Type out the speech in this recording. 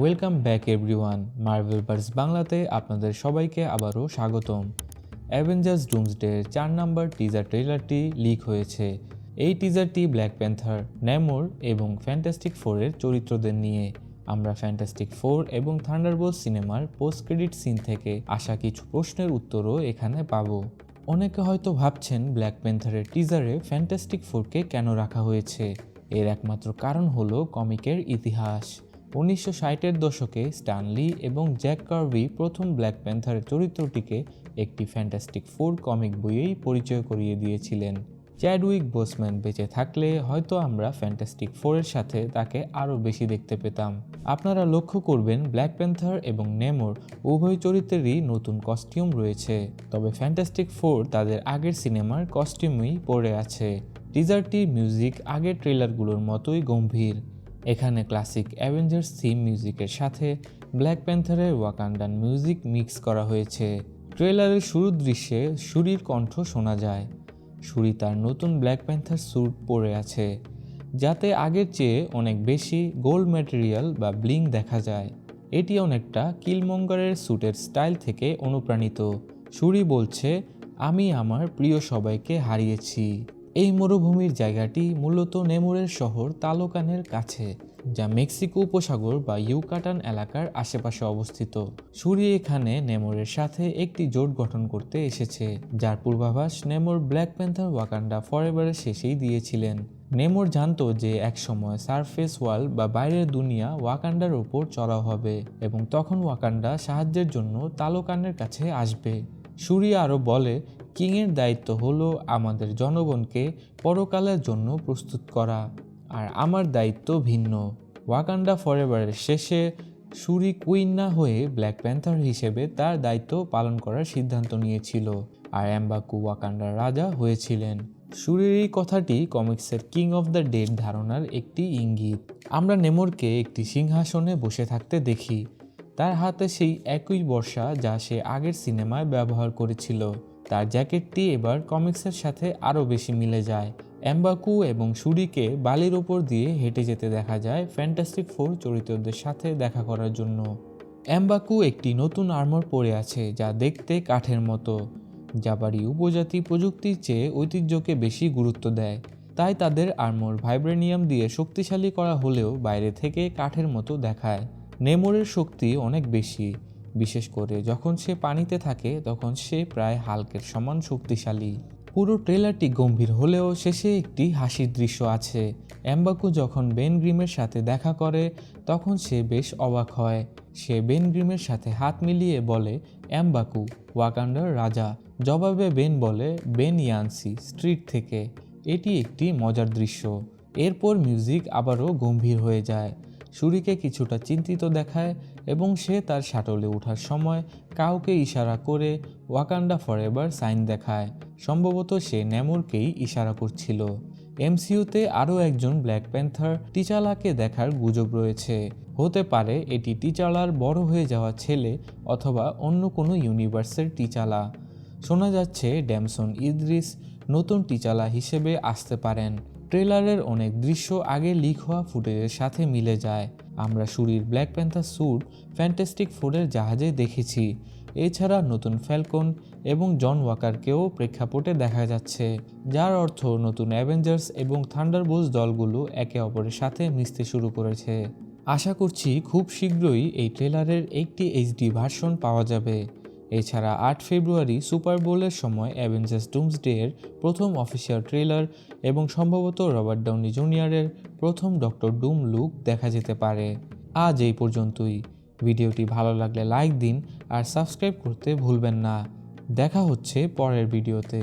Welcome back everyone Marvel Bars বাংলাতে আপনাদের সবাইকে আবারও স্বাগতম। অ্যাভেঞ্জার্স ডুমসডে চার নাম্বার টিজার ট্রেলারটি লিক হয়েছে। এই টিজারটি ব্ল্যাক প্যান্থার ন্যামোর এবং ফ্যান্টাস্টিক ফোরের চরিত্রদের নিয়ে। আমরা ফ্যান্টাস্টিক ফোর এবং থান্ডারবোল্ট সিনেমার পোস্ট ক্রেডিট সিন থেকে আসা কিছু প্রশ্নের উত্তরও এখানে পাবো। অনেকে হয়তো ভাবছেন ব্ল্যাক প্যান্থারের টিজারে ফ্যান্টাস্টিক ফোরকে কেন রাখা হয়েছে? এর একমাত্র কারণ হলো কমিকের ইতিহাস। উনিশশো ষাটের দশকে স্টানলি এবং জ্যাক কার্বি প্রথম ব্ল্যাক প্যান্থারের চরিত্রটিকে একটি ফ্যান্টাস্টিক ফোর কমিক বইয়েই পরিচয় করিয়ে দিয়েছিলেন। চ্যাডউইক বোসম্যান বেঁচে থাকলে হয়তো আমরা ফ্যান্টাস্টিক ফোরের সাথে তাকে আরও বেশি দেখতে পেতাম। আপনারা লক্ষ্য করবেন, ব্ল্যাক প্যান্থার এবং নেমোর উভয় চরিত্রেরই নতুন কস্টিউম রয়েছে। তবে ফ্যান্টাস্টিক ফোর তাদের আগের সিনেমার কস্টিউমই পড়ে আছে। টিজারটির মিউজিক আগের ট্রেলারগুলোর মতোই গম্ভীর। এখানে ক্লাসিক অ্যাভেঞ্জার্স থিম মিউজিকের সাথে ব্ল্যাক প্যান্থারের ওয়াকান্ডান মিউজিক মিক্স করা হয়েছে। ট্রেলারের শুরুর দৃশ্যে সুরির কণ্ঠ শোনা যায়। সুরি তার নতুন ব্ল্যাক প্যান্থার স্যুট পরে আছে, যাতে আগের চেয়ে অনেক বেশি গোল্ড ম্যাটেরিয়াল বা ব্লিং দেখা যায়। এটি অনেকটা কিলমঙ্গারের স্যুটের স্টাইল থেকে অনুপ্রাণিত। সুরি বলছে, আমি আমার প্রিয় সবাইকে হারিয়েছি। এই মরুভূমির জায়গাটি মূলত নেমুরের শহর তালোকানের কাছে, যা মেক্সিকো উপসাগর বা ইউকাটান এলাকার আশেপাশে অবস্থিত। সুরি এখানে নেমোরের সাথে একটি জোট গঠন করতে এসেছে, যার পূর্বাভাস নেমোর ব্ল্যাক প্যান্থার ওয়াকান্ডা ফরএভারের শেষেই দিয়েছিলেন। নেমোর জানতো যে একসময় সারফেস ওয়াল বা বাইরের দুনিয়া ওয়াকান্ডার ওপর চড়াও হবে এবং তখন ওয়াকান্ডা সাহায্যের জন্য তালোকানের কাছে আসবে। সুরি আরও বলে কিংয়ের দায়িত্ব হলো আমাদের জনগণকে পরকালের জন্য প্রস্তুত করা। আর আমার দায়িত্ব ভিন্ন। ওয়াকান্ডা ফরএভারের শেষে সুরি কুইন না হয়ে ব্ল্যাক প্যান্থার হিসেবে তার দায়িত্ব পালন করার সিদ্ধান্ত নিয়েছিল। আর অ্যাম্বাকু ওয়াকান্ডার রাজা হয়েছিলেন। সুরের এই কথাটি কমিক্সের কিং অফ দ্য ডেড ধারণার একটি ইঙ্গিত। আমরা নেমোরকে একটি সিংহাসনে বসে থাকতে দেখি। তার হাতে সেই একই বর্ষা যা সে আগের সিনেমায় ব্যবহার করেছিল। তার জ্যাকেটটি এবার কমিক্সের সাথে আরও বেশি মিলে যায়। অ্যাম্বাকু এবং সুরিকে বালির ওপর দিয়ে হেঁটে যেতে দেখা যায় ফ্যান্টাস্টিক ফোর চরিত্রদের সাথে দেখা করার জন্য। অ্যাম্বাকু একটি নতুন আর্মর পরে আছে যা দেখতে কাঠের মতো। জাপারি উপজাতি প্রযুক্তির চেয়ে ঐতিহ্যকে বেশি গুরুত্ব দেয়। তাই তাদের আর্মর ভাইব্রেনিয়াম দিয়ে শক্তিশালী করা হলেও বাইরে থেকে কাঠের মতো দেখায়। নেমোরের শক্তি অনেক বেশি। বিশেষ করে যখন সে পানিতে থাকে, তখন সে প্রায় হালকের সমান শক্তিশালী। পুরো ট্রেলারটি গম্ভীর হলেও শেষে একটি হাসির দৃশ্য আছে। অ্যাম্বাকু যখন বেন গ্রিমের সাথে দেখা করে, তখন সে বেশ অবাক হয়। সে বেন গ্রিমের সাথে হাত মিলিয়ে বলে অ্যাম্বাকু ওয়াকান্ডার রাজা। জবাবে বেন বলে, বেন ইয়ানসি, স্ট্রিট থেকে। এটি একটি মজার দৃশ্য। এরপর মিউজিক আবারও গম্ভীর হয়ে যায়। সুরিকে কিছুটা চিন্তিত দেখায় এবং সে তার শাটলে ওঠার সময় কাউকে ইশারা করে ওয়াকান্ডা ফরএভার সাইন দেখায়। সম্ভবত সে নেমোরকেই ইশারা করছিল। এমসিইউতে আরও একজন ব্ল্যাক প্যান্থার টিচালাকে দেখার গুজব রয়েছে। হতে পারে এটি টিচালার বড় হয়ে যাওয়া ছেলে অথবা অন্য কোনো ইউনিভার্সের টিচালা। শোনা যাচ্ছে ড্যামসন ইদ্রিস নতুন টিচালা হিসেবে আসতে পারেন। ট্রেলারের অনেক দৃশ্য আগে লিক হওয়া ফুটেজের সাথে মিলে যায়। আমরা সুরির ব্ল্যাক প্যান্থার স্যুট ফ্যান্টাস্টিক ফোরের জাহাজে দেখেছি। এছাড়া নতুন ফ্যালকন এবং জন ওয়াকারকেও প্রেক্ষাপটে দেখা যাচ্ছে, যার অর্থ নতুন অ্যাভেঞ্জার্স এবং থান্ডারবোল্টস দলগুলো একে অপরের সাথে মিশতে শুরু করেছে। আশা করছি খুব শীঘ্রই এই ট্রেলারের একটি এইচডি ভার্সন পাওয়া যাবে। এছাড়া আট ফেব্রুয়ারি সুপার বোলের সময় অ্যাভেঞ্জার্স ডুমসডে এর প্রথম অফিসিয়াল ট্রেলার এবং সম্ভবত রবার্ট ডাউনি জুনিয়রের প্রথম ডক্টর ডুম লুক দেখা যেতে পারে। আজ এই পর্যন্তই। ভিডিওটি ভালো লাগলে লাইক দিন আর সাবস্ক্রাইব করতে ভুলবেন না। দেখা হচ্ছে পরের ভিডিওতে।